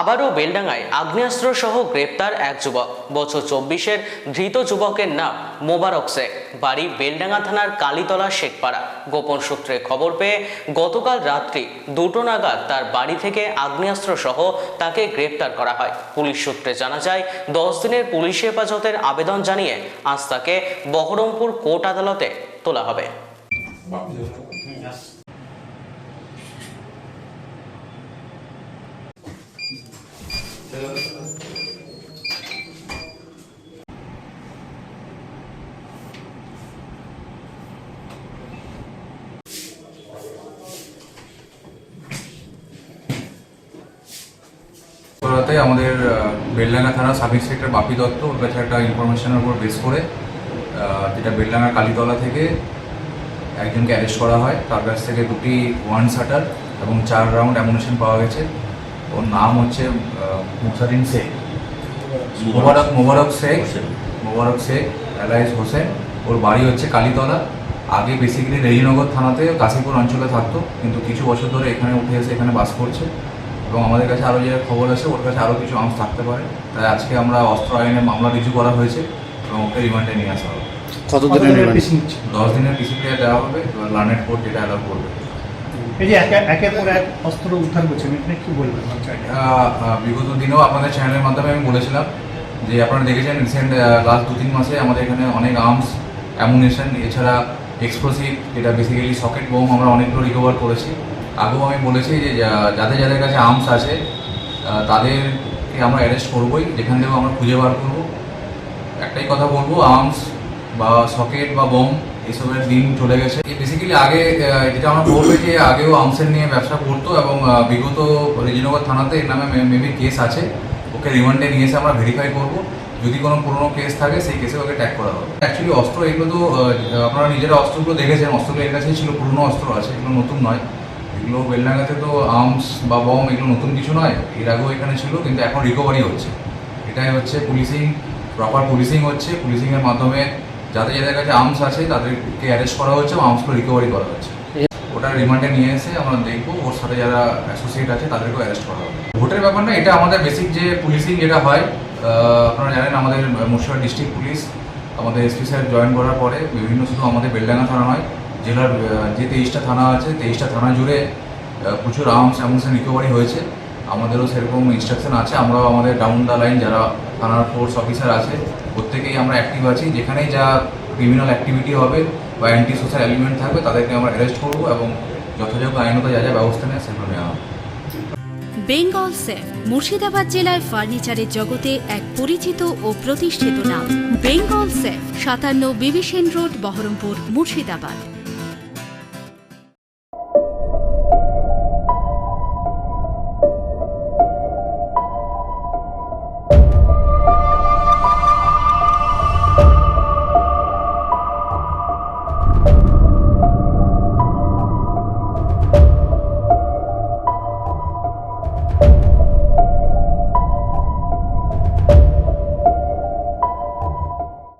আবারও বেলডাঙ্গায় আগ্নেয়াস্ত্র সহ গ্রেপ্তার এক যুবক। বছর চব্বিশের ধৃত যুবকের নাম মোবারক শেখ। বাড়ি বেলডাঙ্গা থানার কালীতলা শেখপাড়া। গোপন সূত্রে খবর পেয়ে গতকাল রাত্রি দুটো নাগাদ তার বাড়ি থেকে আগ্নেয়াস্ত্র সহ তাকে গ্রেপ্তার করা হয়। পুলিশ সূত্রে জানা যায়, দশ দিনের পুলিশ হেফাজতের আবেদন জানিয়ে আজ তাকে বহরমপুর কোর্ট আদালতে তোলা হবে। আমাদের বেলডাঙ্গা থানা সাব ইন্সপেক্টর বাপি দত্ত, ওর কাছে একটা ইনফরমেশনের উপর বেস করে যেটা বেলডাঙ্গা কালীতলা থেকে একজনকে অ্যারেস্ট করা হয়। তার কাছ থেকে দুটি ওয়ান শাটার এবং চার রাউন্ড অ্যামুনেশন পাওয়া গেছে। ওর নাম হচ্ছে মুসারিন শেখ। মোবারক মোবারক শেখ মোবারক শেখ এলাইস হোসেন। ওর বাড়ি হচ্ছে কালীতলা। আগে বেসিক্যালি রেজিনগর থানাতে কাশীপুর অঞ্চলে থাকতো কিন্তু কিছু বছর ধরে এখানে উঠে এসে এখানে বাস করছে। এবং আমাদের কাছে আরও যে খবর আছে ওর কাছে আরও কিছু আর্মস থাকতে পারে। তাই আজকে আমরা অস্ত্র আইনে মামলা রিজু করা হয়েছে এবং ওকে রিমান্ডে নিয়ে আসা হবে। কতদিনের রিমান্ড? দশ দিনের পিসিপিআই দেওয়া হবে এবার লার্নেট কোর্ট যেটা অ্যালাউ করবে। অস্ত্র বলবেন বিগত দিনেও আপনাদের চ্যানেলের মাধ্যমে আমি বলেছিলাম যে আপনারা দেখেছেন রিসেন্ট লাস্ট দু তিন মাসে আমাদের এখানে অনেক আর্মস অ্যামুনেশন এছাড়া এক্সপ্লোসিভ যেটা বেসিক্যালি সকেট বোম আমরা অনেকগুলো রিকভার করেছি। আগেও আমি বলেছি যে যাদের যাদের কাছে আর্মস আছে তাদেরকে আমরা অ্যারেস্ট করবোই, যেখান থেকেও আমরা খুঁজে বার করব। একটাই কথা বলব আর্মস বা সকেট বা বোম এসবের দিন চলে গেছে। বেসিক্যালি আগে যেটা আমরা বলব যে আগেও আর্মসের নিয়ে ব্যবসা করতো এবং বিগত রেজিনগর থানাতে এর নামে মেবি কেস আছে। ওকে রিমান্ডে নিয়ে এসে আমরা ভেরিফাই করব। যদি কোনো পুরোনো কেস থাকে, সেই কেসে ওকে ট্যাগ করা হবে। অ্যাকচুয়ালি অস্ত্র এগুলো তো আপনারা নিজেরা অস্ত্রগুলো দেখেছেন। অস্ত্রগুলো এর কাছেই ছিল, পুরনো অস্ত্র আছে, এগুলো নতুন নয়। এগুলো বেলডাঙ্গাতে তো আর্মস বা বম এগুলো নতুন কিছু নয়। এর আগেও এখানে ছিল, কিন্তু এখন রিকভারি হচ্ছে। এটাই হচ্ছে পুলিশিং প্রপার পুলিশিং হচ্ছে। পুলিশিংয়ের মাধ্যমে যাদের যাদের কাছে আর্মস আছে, তাদেরকে অ্যারেস্ট করা হচ্ছে এবং আর্মসগুলো রিকভারি করা হচ্ছে ওটা রিমান্ডে নিয়ে এসে আমরা দেখব, ওর সাথে যারা অ্যাসোসিয়েট আছে, তাদেরকেও অ্যারেস্ট করা হবে। ভোটের ব্যাপার না, এটা আমাদের বেসিক যে পুলিশিং যেটা হয় আপনারা জানেন আমাদের মুর্শিদাবাদ ডিস্ট্রিক্ট পুলিশ আমাদের এসপি স্যার জয়েন করার পরে বিভিন্ন শুধু আমাদের বেলডাঙ্গা থানা নয়, জেলার যে তেইশটা থানা আছে, তেইশটা থানা জুড়ে প্রচুর আর্মস অ্যামুনেশন রিকভারি হয়েছে। আমাদেরও সেরকম ইনস্ট্রাকশন আছে, আমরাও আমাদের ডাউন দ্য লাইন যারা থানার ফোর্স অফিসার আছে প্রত্যেকেই আমরা অ্যাক্টিভ আছি। যেখানেই যা ক্রিমিনাল অ্যাক্টিভিটি হবে বা অ্যান্টি সোশ্যাল এলিমেন্ট থাকবে, তাদেরকে আমরা অ্যারেস্ট করব এবং যথাযোগ্য আইনত যা যা ব্যবস্থা নেয় সেগুলো নেওয়া হবে। বেঙ্গল সেফ, মুর্শিদাবাদ জেলায় ফার্নিচারের জগতে এক পরিচিত ও প্রতিষ্ঠিত নাম। বেঙ্গল সেফ, সাতান্ন বিবিসেন রোড, বহরমপুর, মুর্শিদাবাদ।